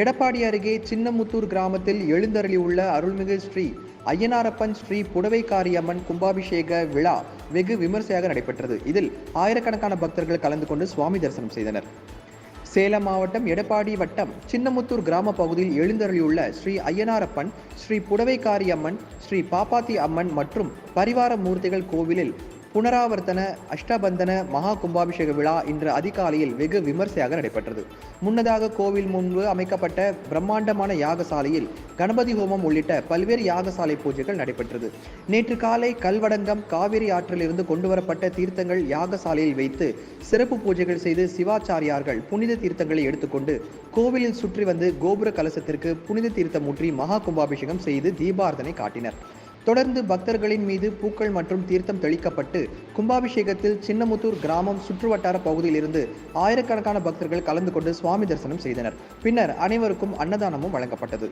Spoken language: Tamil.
எடப்பாடி அருகே சின்னமுத்தூர் கிராமத்தில் எழுந்தருளியுள்ள அருள்மிகு ஸ்ரீ ஐயனாரப்பன் ஸ்ரீ புடவைக்காரியம்மன் கும்பாபிஷேக விழா வெகு விமர்சையாக நடைபெற்றது. இதில் ஆயிரக்கணக்கான பக்தர்கள் கலந்து கொண்டு சுவாமி தரிசனம் செய்தனர். சேலம் மாவட்டம் எடப்பாடி வட்டம் சின்னமுத்தூர் கிராம பகுதியில் எழுந்தருளியுள்ள ஸ்ரீ ஐயனாரப்பன் ஸ்ரீ புடவைக்காரி அம்மன் ஸ்ரீ பாப்பாத்தி அம்மன் மற்றும் பரிவார மூர்த்திகள் கோவிலில் புனராவர்த்தன அஷ்டபந்தன மகா கும்பாபிஷேக விழா இன்று அதிகாலையில் வெகு விமர்சையாக நடைபெற்றது. முன்னதாக கோவில் முன்பு அமைக்கப்பட்ட பிரம்மாண்டமான யாகசாலையில் கணபதி ஹோமம் உள்ளிட்ட பல்வேறு யாகசாலை பூஜைகள் நடைபெற்றது. நேற்று காலை கல்வடங்கம் காவிரி ஆற்றிலிருந்து கொண்டுவரப்பட்ட தீர்த்தங்கள் யாகசாலையில் வைத்து சிறப்பு பூஜைகள் செய்து சிவாச்சாரியார்கள் புனித தீர்த்தங்களை எடுத்துக்கொண்டு கோவிலில் சுற்றி வந்து கோபுர கலசத்திற்கு புனித தீர்த்தம் ஊற்றி மகா கும்பாபிஷேகம் செய்து தீபார்த்தனை காட்டினர். தொடர்ந்து பக்தர்களின் மீது பூக்கள் மற்றும் தீர்த்தம் தெளிக்கப்பட்டு கும்பாபிஷேகத்தில் சின்னமுத்தூர் கிராமம் சுற்றுவட்டார பகுதியிலிருந்து ஆயிரக்கணக்கான பக்தர்கள் கலந்து கொண்டு சுவாமி தரிசனம் செய்தனர். பின்னர் அனைவருக்கும் அன்னதானமும் வழங்கப்பட்டது.